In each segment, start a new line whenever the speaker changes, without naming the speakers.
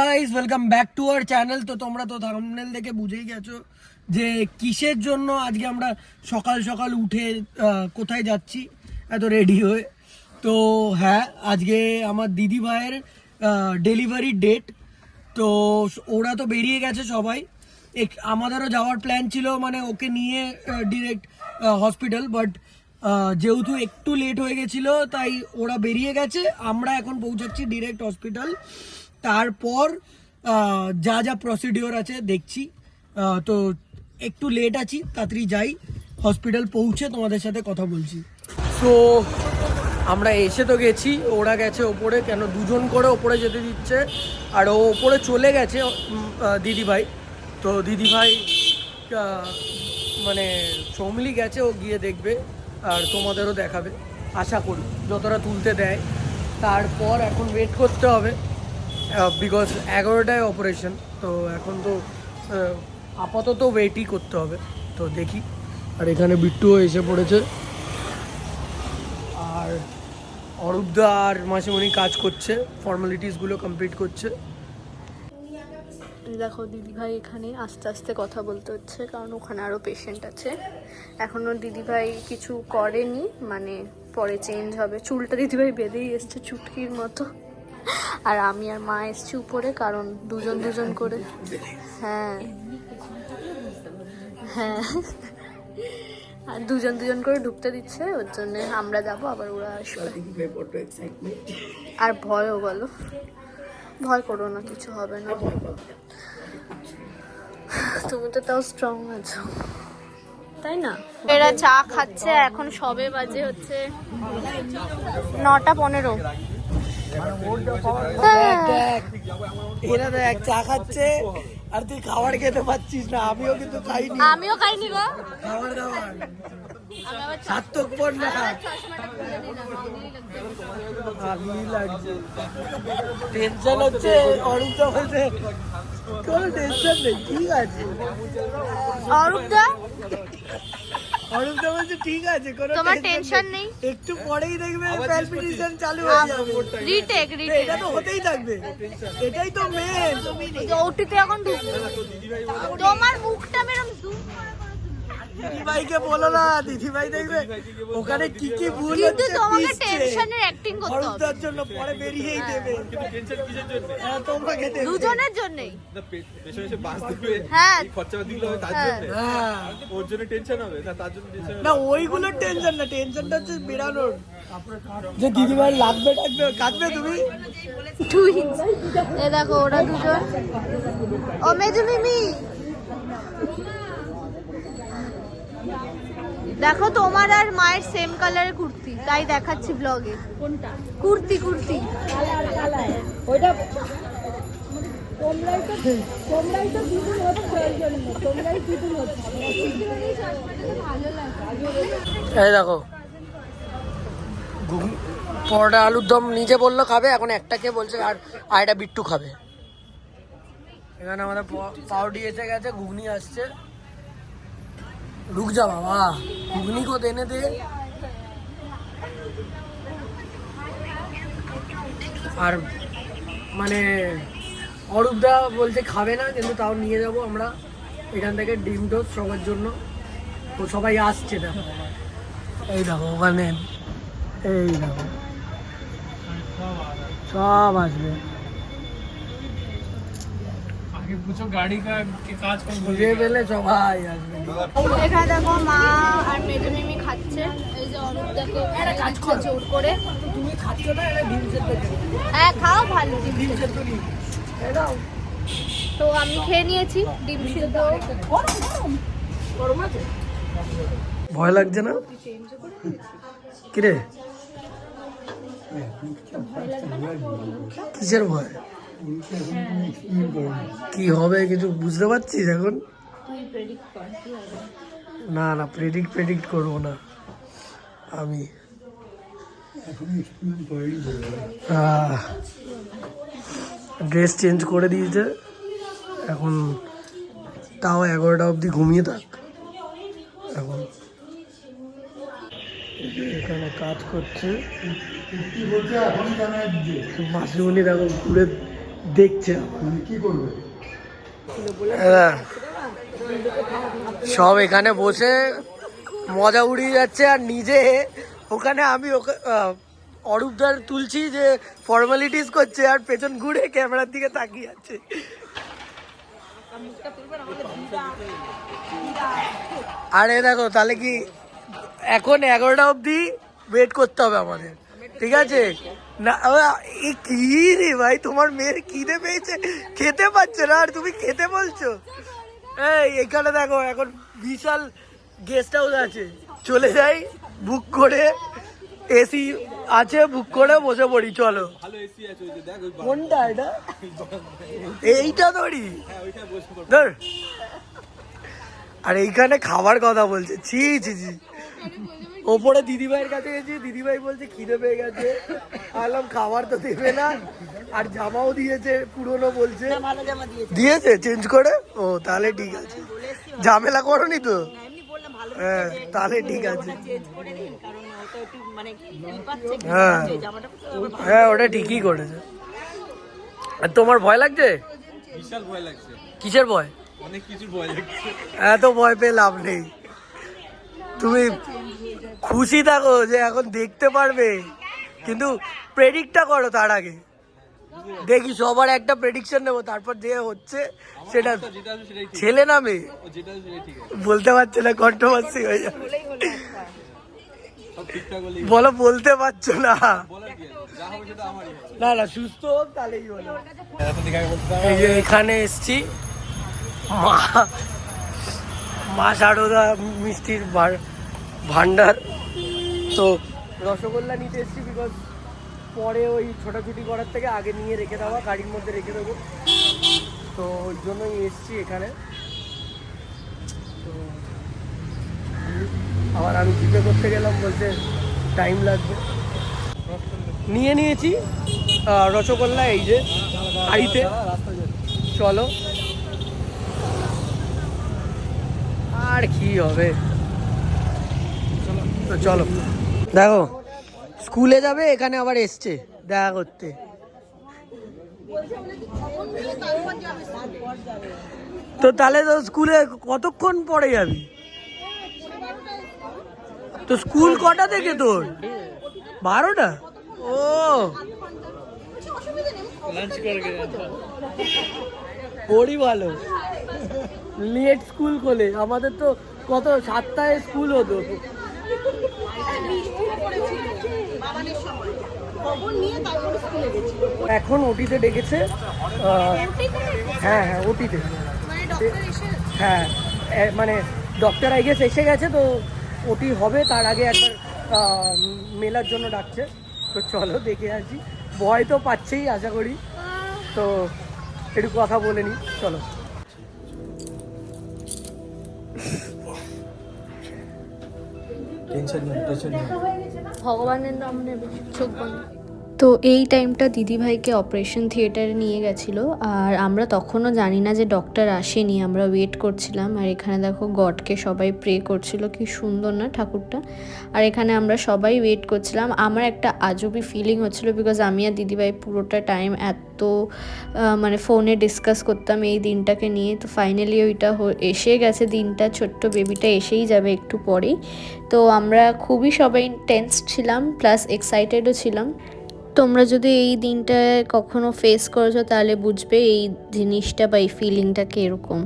Guys welcome back to our channel তো তোমরা তো থাম্বনেল দেখে বুঝেই গেছো যে কিসের জন্য আজকে আমরা সকাল সকাল উঠে কোথায় যাচ্ছি? এত রেডি হয়ে। তো হ্যাঁ আজকে আমার দিদি ভাইয়ের ডেলিভারি ডেট তো ওরা তো বেরিয়ে গেছে সবাই। এক- আমাদেরও যাওয়ার প্ল্যান ছিল মানে ওকে নিয়ে ডিরেক্ট হসপিটাল বাট যেহেতু একটু লেট হয়ে গেছিল, তাই ওরা বেরিয়ে গেছে। আমরা এখন পৌঁছাচ্ছি ডিরেক্ট হসপিটাল তারপর যা যা প্রসিডিওর আছে দেখছি। তো একটু লেট আছি, তাড়াতাড়ি যাই হসপিটাল পৌঁছে তোমাদের সাথে কথা বলছি। তো আমরা এসে তো গেছি, ওরা গেছে ওপরে, কেন দুজন করে ওপরে যেতে দিচ্ছে, আর ও ওপরে চলে গেছে দিদি ভাই তো দিদি ভাই মানে চমলি গেছে, ও গিয়ে দেখবে, আর তোমাদেরও দেখাবে। আশা করি, যতটা তুলতে দেয়। তারপর এখন ওয়েট করতে হবে। বিকজ এগারোটায় অপারেশন তো এখন তো আপাতত ওয়েটই করতে হবে, তো দেখি। আর এখানে বিট্টুও এসে পড়েছে। আর অরূপদা আর মাসিমণি কাজ করছে ফর্মালিটিসগুলো কমপ্লিট করছে।
দেখো, দিদিভাই এখানে আস্তে আস্তে কথা বলতে হচ্ছে, কারণ ওখানে আরও পেশেন্ট আছে। এখনও দিদিভাই কিছু করেনি মানে পরে চেঞ্জ হবে। চুলটা দিদিভাই বেঁধেই এসছে, চুটকির মতো। আর আমি আর মা এসছি উপরে, কারণ দুজন দুজন করে। হ্যাঁ। হ্যাঁ। আর দুজন দুজন করে ঢুকতে দিচ্ছে, ওর জন্য আমরা যাব, আবার ওরা আসবে। আর ভয়ও বলো। ভয় করো না, কিছু হবে না। তুমি তো তাও স্ট্রং আছো। তাই না? এরা চা খাচ্ছে, এখন সবে বাজে হচ্ছে নটা পনেরো।
এরা দেখ চা খাচ্ছে আর তুই খাবার খেতে পাচ্ছিস না আমিও কিন্তু খাইনি।
আমিও খাইনি গো।
খাবার দাবার। সার্থক পর না। লাগছে। টেনশন হচ্ছে অরূপদা বলছে কোনো টেনশন নেই ঠিক আছে।
অরূপদা
অরূপদা বলছে ঠিক আছে কোনো
তোমার টেনশন
নেই। একটু পরেই দেখবে প্যালপিটেশন চালু হয়ে যাবে
রিটেক
তো
রিটেক
এটা তো হতেই থাকবে। এটাই তো মেন
ওটিতে এখন ঢুকবে। তোমার মুখটা মেরম জুম করে।
দিদিভাইকে বলো না দিদিভাই দেখবে ওখানে কি কি ভুল
কিন্তু
হচ্ছে
তোমাকে টেনশনের অ্যাক্টিং করতে হবে।
জন্য পরে বেরিয়েই দেবে। হ্যাঁ, তোমাকে দেবে।
দুজনের জন্যই।
না পেছনে এসে বাস দিবে।
হ্যাঁ।
খরচা দিলে হবে তার
হ্যাঁ।
জন্য।
হ্যাঁ।
ওর জন্য টেনশন হবে না তার জন্য টেনশন
না ওইগুলোর টেনশন না টেনশনটা হচ্ছে বেরানোর। যে দিদিভাই লাগবে কাঁদবে তুমি?
এ দেখো ওরা দুজন। ও মেজু মিমি। দেখো তোমার আর মায়ের সেম কালারের কুর্তি তাই দেখাচ্ছি ব্লগে কোনটা? কুর্তি কুর্তি।
এই দেখো। ঘুগনি পরোটা আলুর দম নিজে বলল খাবে এখন একটাকে বলছে আর আরেকটা বিট্টু খাবে। এখানে আমাদের পাউডি এসে গেছে ঘুগনি আসছে। রুক যা বাবা ঘুগনি কো এনে দে আর মানে অরূপদা বলছে খাবে না, কিন্তু তাও নিয়ে যাব আমরা। এখান থেকে ডিম টোস্ট সবার জন্য। তো সবাই আসছে দেখো। এই দেখো ওখানে। এই দেখো। সব আসবে। খুঁজে পেলে সবাই আসবে
এখানে দেখো মা আর মেজু মিমি খাচ্ছে এই যে অরূপ দেখো খাচ্ছে জোর করে।
তুমি খাচ্ছ না এটা ডিম সেদ্ধ।
হ্যাঁ খাও ভালো ডিম সিদ্ধ। তো আমি খেয়ে নিয়েছি ডিম সিদ্ধ।
গরম আছে? ভয় লাগছে না? কিরে? কিসের ভয়? কি হবে কিছু বুঝতে পারছিস এখন? না না প্রেডিক্ট প্রেডিক্ট করব না। আমি। ড্রেস চেঞ্জ করে দিয়েছে। এখন তাও এগারোটা অবধি ঘুমিয়ে থাক। এখন। এখানে কাজ করছে। মাসিমণি দেখো ঘুরে দেখছে
কি করবে?
হ্যাঁ। সব এখানে বসে মজা উড়িয়ে যাচ্ছে আর নিজে ওখানে আমি ওকে অরূপদার তুলছি যে ফর্মালিটিস করছে আর পেছন ঘুরে ক্যামেরার দিকে তাকিয়ে আছে। আরে দেখো তাহলে কি এখন এগারোটা অবধি ওয়েট করতে হবে আমাদের ঠিক আছে? না এ কি রে ভাই? তোমার মেয়ের খিদে পেয়েছে? খেতে পাচ্ছে না আর তুমি খেতে বলছো? এই এখানে দেখো এখন বিশাল গেস্ট হাউস আছে। চলে যাই বুক করে। এসি আছে বুক করে বসে পড়ি চলো।
ভালো এসি আছে ওই যে দেখ ওই
কোনটা এটা? এইটা ধরি
হ্যাঁ
ধর। আর এইখানে খাবার কথা বলছে। ছি ছি ছি। ওপরে দিদিভাইয়ের কাছে গেছি দিদিভাই বলছে খিদে পেয়ে গেছে। আলাম খাবার তো দেবে না। আর জামাও দিয়েছে পুরনো বলছে। দিয়েছে। চেঞ্জ করে? ও তাহলে ঠিক আছে। ঝামেলা করনি তো? হ্যাঁ তাহলে ঠিক আছে। হ্যাঁ। হ্যাঁ ওটা ঠিকই করেছে। আর তোমার ভয় লাগছে?
বিশাল ভয় লাগছে।
কিসের ভয়?
অনেক কিছু ভয় লাগছে।
এত ভয় পেয়ে লাভ নেই। তুমি খুশি থাকো যে এখন দেখতে পারবে। কিন্তু প্রেডিক্টটা করো তার আগে। দেখি সবার একটা প্রেডিকশন নেব, তারপর যে হচ্ছে সেটা ছেলে না মেয়ে? বলতে পারছে না কন্ট্রোভার্সি হয়ে যাবে। বলো, বলতে পারছ না? না না, সুস্থ হোক, তাহলেই বলো এই যে এখানে এসছি। মা মা সারদা মিষ্টির ভার- ভান্ডার। তো রসগোল্লা নিতে এসছি বিকজ পরে ওই ছোটাছুটি করার থেকে আগে নিয়ে রেখে দেওয়া, গাড়ির মধ্যে রেখে দেবো। তো ওই জন্যই এসছি এখানে। তো আবার আমি জিপে করতে গেলাম বলতে টাইম লাগবে। নিয়ে নিয়েছি রসগোল্লা এই যে গাড়িতে চলো। আর কি হবে? চলো। দেখো, স্কুলে যাবে, এখানে আবার এসছে, দেখা করতে। তো তাহলে তো স্কুলে কতক্ষণ পরে যাবি? তো স্কুল কটা থেকে তোর? বারোটা? ও। ওরই ভালো। লেট স্কুল খোলে আমাদের তো কত, সাতটায় স্কুল হতো। এখন ওটিতে ডেকেছে হ্যাঁ হ্যাঁ ওটিতে হ্যাঁ মানে ডক্টর আই গেস এসে গেছে, তো ওটি হবে, তার আগে একবার মেলার জন্য ডাকছে। তো চলো, দেখে আসি। ভয় তো পাচ্ছেই, আশা করি। তো একটু কথা বলে নি, চলো।
টেনশন নেই টেনশন নেই
ভগবানের নাম নেবে চোখ বন্ধ। তো এই টাইমটা দিদিভাইকে অপারেশন থিয়েটারে নিয়ে গেছিল। আর আমরা তখনও জানি না যে ডক্টর আসেনি, আমরা ওয়েট করছিলাম। আর এখানে দেখো গডকে সবাই প্রে করছিল, কি সুন্দর না ঠাকুরটা। আর এখানে আমরা সবাই ওয়েট করছিলাম। আমার একটা আজবই ফিলিং হচ্ছিল বিকজ আমি আর দিদিভাই পুরোটা টাইম এত মানে ফোনে ডিসকাস করতাম এই দিনটাকে নিয়ে। তো ফাইনালি ওইটা এসে গেছে দিনটা, ছোট্ট বেবিটা এসেই যাবে একটু পরেই। তো আমরা খুবই সবাই টেন্স ছিলাম প্লাস এক্সাইটেডও ছিলাম। তোমরা যদি এই দিনটা কখনো ফেস করেছ তাহলে বুঝবে এই জিনিসটা বা এই ফিলিংটা কীরকম।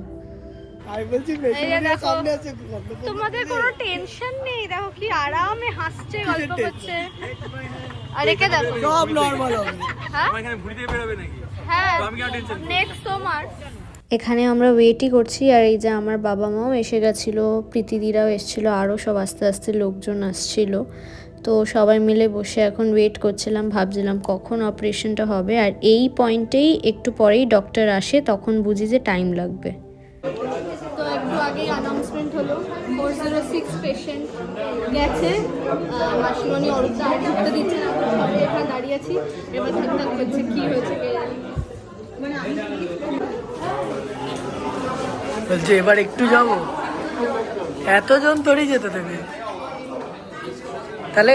তোমাদের কোনো টেনশন নেই দেখো কি আরামে হাসছে গল্প করছে। আর একে দেখো।
সব নর্মাল হবে।
হ্যাঁ?
এখানে ঘুরিতে বেরোবে নাকি?
হ্যাঁ
আমি কেন টেনশন
নেক্সট তোমার। এখানে আমরা ওয়েটই করছি আর এই যে আমার বাবা মাও এসে গেছিল প্রীতিদিরাও এসেছিল আরও সব আস্তে আস্তে লোকজন আসছিল। তো সবাই মিলে বসে এখন ওয়েট করছিলাম ভাবছিলাম কখন অপারেশনটা হবে। আর এই পয়েন্টেই একটু পরেই ডক্টর আসে তখন বুঝি যে টাইম লাগবে। তো একটু আগেই অ্যানাউন্সমেন্ট হলো ফোর জিরো সিক্স পেশেন্ট গেছে। মাসিমণি অরূপদা আর ঢুকতে দিচ্ছে না সবাই এখানে দাঁড়িয়ে আছি। এবার থাক থাক করছে কী হয়েছে কে জানে।
বলছে এবার একটু যাব? এতজন তোরই যেতে দেবে। তাহলে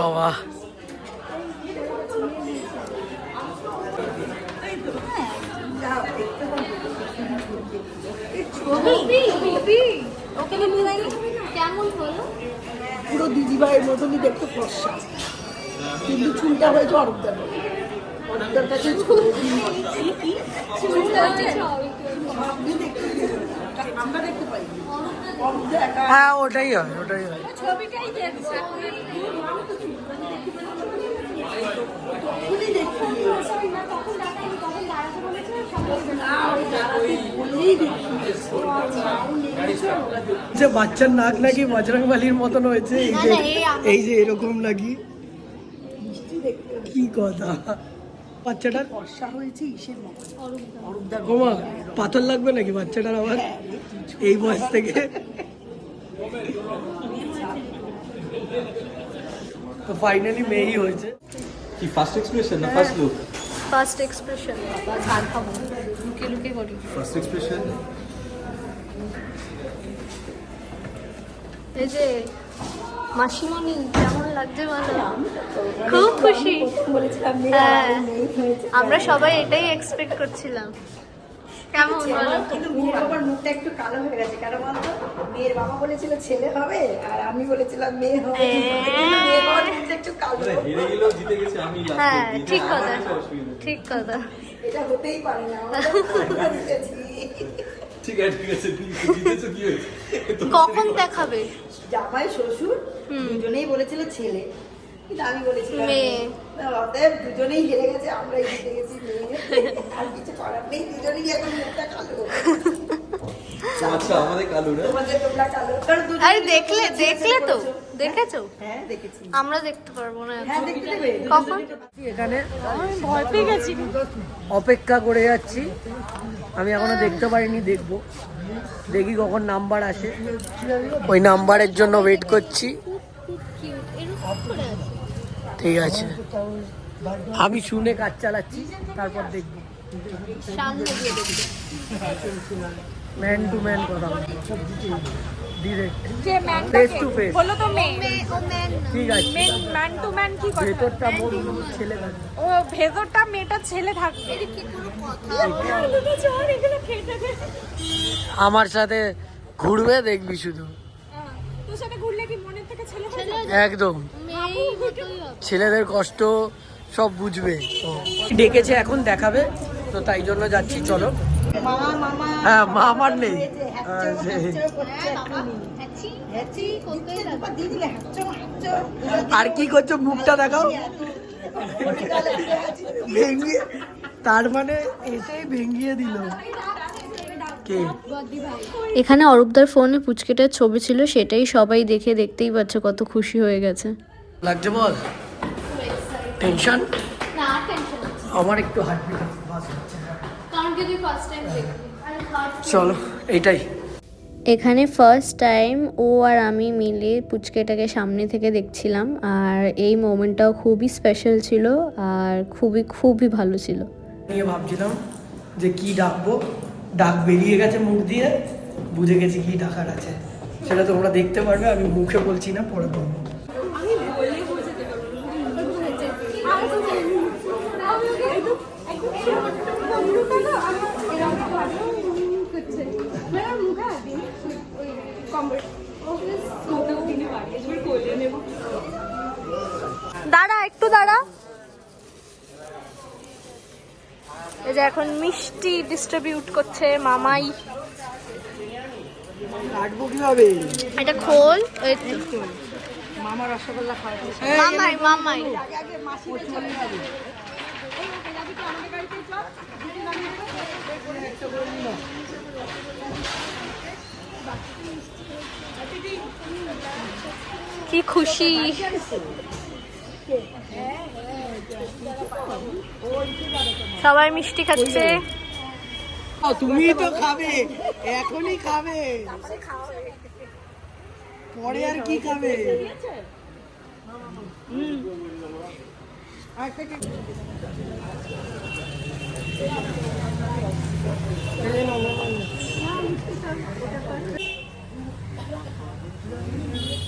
বাবা।
কেমন হলো
পুরো দিদিভাইয়ের মতনই দেখতে ফর্সা। কিন্তু চুলটা হয়েছে অরূপদার মতো। অরূপদার কাছে ছোট আমরা দেখতে পাই। হ্যাঁ ওটাই হয় ওটাই হয়।
ছবিটাই দেখব
তখনই দেখি। যে বাচ্চার নাক নাকি বজরং বালির মতন হয়েছে এই যে
এই
যে এরকম নাকি? কি কথা? বাচ্চাটার?
বর্ষা হয়েছে ইসের
পাথর লাগবে নাকি বাচ্চাটার আবার? এই বয়স থেকে? তো ফাইনালি মেয়েই হয়েছে।
কি ফার্স্ট এক্সপ্রেশন না ফার্স্ট লুক
ফার্স্ট এক্সপ্রেশন বাবা ঝাড় খাব। লুকিয়ে লুকিয়ে করি
ফার্স্ট এক্সপ্রেশন
এই যে মাসিমণি কেমন লাগছে বলো? খুব খুশি।
বলেছিলাম
হ্যাঁ আমরা সবাই এটাই এক্সপেক্ট করছিলাম। কেমন বলো?
কিন্তু মেয়ের বাবার মুখটা একটু কালো হয়ে গেছে। বলতো? মেয়ের বাবা বলেছিল ছেলে হবে আর আমি বলেছিলাম মেয়ে হবে। মেয়ের বাবার মুখটা একটু কালো।
হেরে গেলেও জিতে গেছে আমি
হ্যাঁ ঠিক কথা। ঠিক কথা।
এটা হতেই পারে না আমরা তো জিতেছি।
ঠিক আছে ঠিক আছে তুমি জিতেছো কি হয়েছে?
কখন দেখাবে?
জামাই শ্বশুর দুজনেই বলেছিল ছেলে। কিন্তু আমি বলেছিলাম
মেয়ে।
অতএব দুজনেই হেরে গেছে আমরাই জিতে গেছি মেয়ে। আর কিছু করার নেই দুজনেই এখন মুখটা কালো।
আচ্ছা আমাদের কালু না?
তোমরা কালো।
আরে দেখলে দেখলে তো দেখেছ।
হ্যাঁ দেখেছি।
আমরা দেখতে পারব না।
হ্যাঁ দেখতে দেবে
কখন?
এখানে
ভয় পেয়ে গেছি।
অপেক্ষা করে যাচ্ছি। আমি এখনও দেখতে পারিনি দেখব। দেখি কখন নাম্বার আসে। ওই নাম্বারের জন্য ওয়েট করছি। ঠিক আছে। আমি শুনে কাজ চালাচ্ছি তারপর দেখব। ম্যান টু ম্যান কথা ডিরেক্ট ফেস টু ফেস
বলো তো
ও
ঠিক আছে।
ম্যান টু ম্যান কি কথা?
ভেতরটা মোর ছেলে
ও ভেতরটা মেয়েটা
আমার সাথে ঘুরবে দেখবি শুধু।
তোর সাথে ঘুরলে কি হয়ে যাবে?
একদম। ছেলেদের কষ্ট সব বুঝবে। ডেকেছে, এখন দেখাবে। তো তাই জন্য যাচ্ছি, চলো। হ্যাঁ মা আমার নেই। আর কি করছ? মুখটা দেখাও। ভেঙিয়ে তার মানে এসেই ভেঙিয়ে দিল।
এখানে অরূপদার ফোনে পুচকেটার ছবি ছিল সেটাই সবাই দেখে দেখতেই পাচ্ছে কত খুশি হয়ে গেছে।
লাগছে বল? টেনশন আমার একটু হার্টবিট ফাস্ট হচ্ছে।
কারণ কি তুই ফার্স্ট টাইম দেখবি?
চলো এইটাই।
এখানে ফার্স্ট টাইম ও আর আমি মিলে পুচকেটাকে সামনে থেকে দেখছিলাম আর এই মোমেন্টটাও খুবই স্পেশাল ছিল আর খুবই খুবই ভালো ছিল।
নিয়ে ভাবছিলাম যে কি ডাকবো? ডাক বেরিয়ে গেছে মুখ দিয়ে বুঝে গেছি কি ডাকার আছে। সেটা তোমরা দেখতে পারবে আমি মুখে বলছি না পরে বলব।
দাঁড়া একটু দাঁড়া। এই যে এখন মিষ্টি ডিস্ট্রিবিউট করছে মামাই। এটা খোল এই তো। মামাই মামাই। কি খুশি। সবাই মিষ্টি খাচ্ছে।
হ্যাঁ, তুমি তো খাবে এখনই খাবে। পরে আর কি খাবে? Thank
you.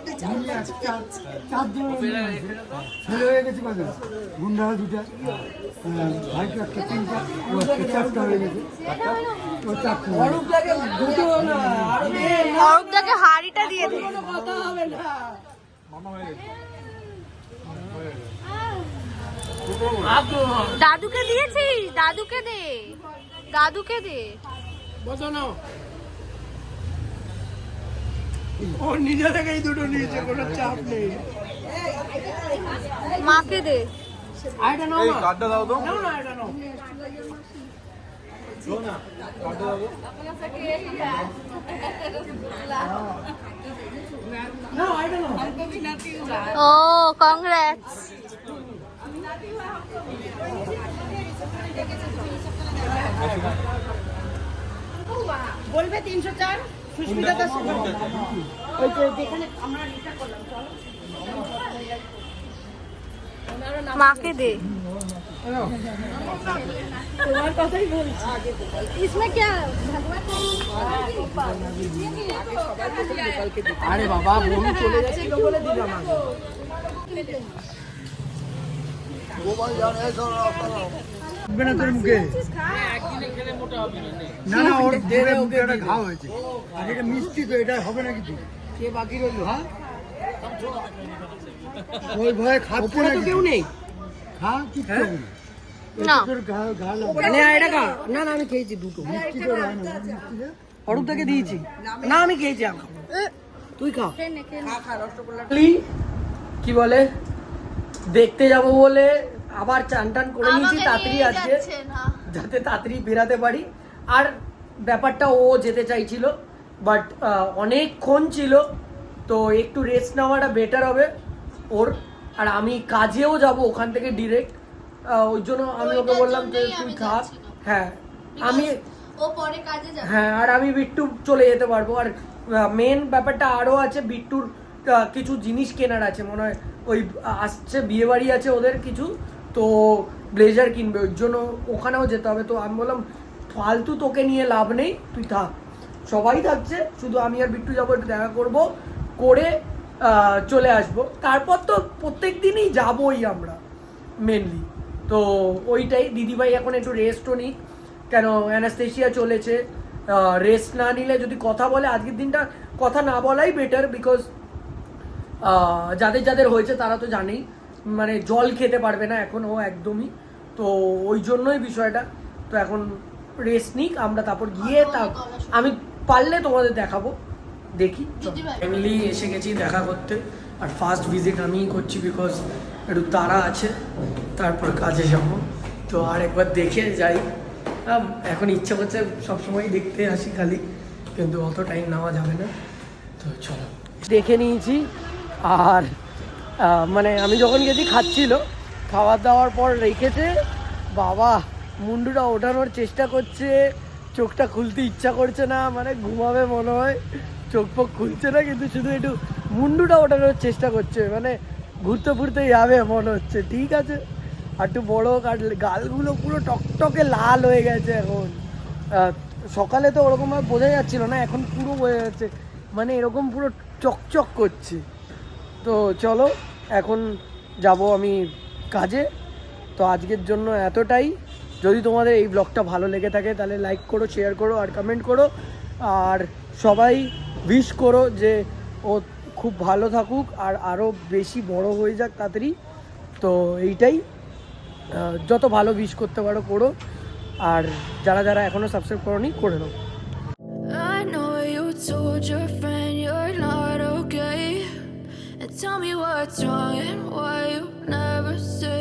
হাড়িটা দিয়ে দাদুকে দিয়েছি দাদুকে দে। দাদুকে দে।
বসো না ও নিজে থেকেই দুটো নিয়েছে কোনো চাপ নেই।
মাকে দে।
আইটা নাও না
কার্ডটা দাও তো।
নাও না আইটা নাও নাও আইটা
ও কংগ্রেটস
বলবে তিনশো চার? সুস্মিতা দাস ওই যে যেখানে আমরা এটা করলাম চলো
মাকে দে
তোমার কথাই বলছি इसमें क्या भगवान
আরে বাবা বোন চলে যাচ্ছিল বলে দিলাম আগে
উঠবে না তোর মুখে? না না ওর দেবে মুখে একটা ঘা হয়েছে। আর এটা মিষ্টি তো এটা হবে না কিছু
কে বাকি রইল হ্যাঁ?
ওই ভয়ে খাচ্ছে না
কেউ নেই।
খা না।
না।
এটা খা। না না আমি খেয়েছি দুটো।
মিষ্টি তো হয় না
অরূপদাকে দিয়েছি। না আমি খেয়েছি আমি খাব। তুই খা। কি বলে? দেখতে যাব বলে আবার চান টান করে নিয়েছি তাড়াতাড়ি আজকে যাতে তাড়াতাড়ি বেরাতে পারি। আর ব্যাপারটা ও যেতে চাইছিল বাট অনেকক্ষণ ছিল তো একটু রেস্ট নেওয়াটা বেটার হবে ওর। আর আমি কাজেও যাব ওখান থেকে ডিরেক্ট ওই জন্য আমি ওকে বললাম যে তুই খা হ্যাঁ আমি
ও পরে কাজে যাবে।
হ্যাঁ আর আমি বিট্টু চলে যেতে পারব। আর মেন ব্যাপারটা আরও আছে বিট্টুর কিছু জিনিস কেনার আছে। মনে হয় ওই আসছে বিয়ে বাড়ি আছে ওদের কিছু। তো ব্লেজার কিনবে ওর জন্য ওখানেও যেতে হবে। তো আমি বললাম, ফালতু তোকে নিয়ে লাভ নেই, তুই থাক। সবাই থাকছে, শুধু আমি আর বিট্টু যাব, একটু দেখা করব, করে চলে আসব। তারপর তো প্রত্যেক দিনই যাবোই আমরা মেনলি তো ওইটাই, দিদিভাই এখন একটু রেস্টও নিক। কেন অ্যানাস্থেশিয়া চলেছে রেস্ট না নিলে যদি কথা বলে, আজকের দিনটা কথা না বলাই বেটার বিকজ যাদের যাদের হয়েছে তারা তো জানেই। মানে জল খেতে পারবে না এখন ও একদমই। তো ওই জন্যই বিষয়টা। তো এখন রেস্ট নিক আমরা তারপর গিয়ে তা আমি পারলে তোমাদের দেখাবো। দেখি ফ্যামিলি এসে গেছি দেখা করতে। আর ফার্স্ট ভিজিট আমিই করছি বিকজ একটু তারা আছে। তারপর কাজে যাব। তো আর একবার দেখে যাই। এখন ইচ্ছা করছে সবসময় দেখতে আসি খালি। কিন্তু অত টাইম নেওয়া যাবে না। তো চলো। দেখে নিয়েছি। আর মানে আমি যখন গেছি খাচ্ছিল, খাওয়া দাওয়ার পর রেখেছে, বাবা মুন্ডুটা ওঠানোর চেষ্টা করছে, চোখটা খুলতে ইচ্ছা করছে না মানে ঘুমাবে মনে হয়, চোখ ফোক খুলছে না, কিন্তু শুধু একটু মুন্ডুটা ওঠানোর চেষ্টা করছে মানে ঘুরতে ফুরতে যাবে মনে হচ্ছে, ঠিক আছে? আর একটু বড় গালগুলো পুরো টকটকে লাল হয়ে গেছে এখন। সকালে তো ওরকমভাবে বোঝা যাচ্ছিল না, এখন পুরো বোঝা যাচ্ছে মানে এরকম পুরো চকচক করছে। তো চলো এখন যাব আমি কাজে। তো আজকের জন্য এতটাই। যদি তোমাদের এই ব্লগটা ভালো লেগে থাকে, তাহলে লাইক করো শেয়ার করো আর কমেন্ট করো। আর সবাই উইশ করো যে ও খুব ভালো থাকুক আর আরও বেশি বড় হয়ে যাক তাড়াতাড়ি। তো এইটাই। যত ভালো উইশ করতে পারো, করো। আর যারা যারা এখনও সাবস্ক্রাইব করোনি, করে নাও।
Me what's wrong and why you never felt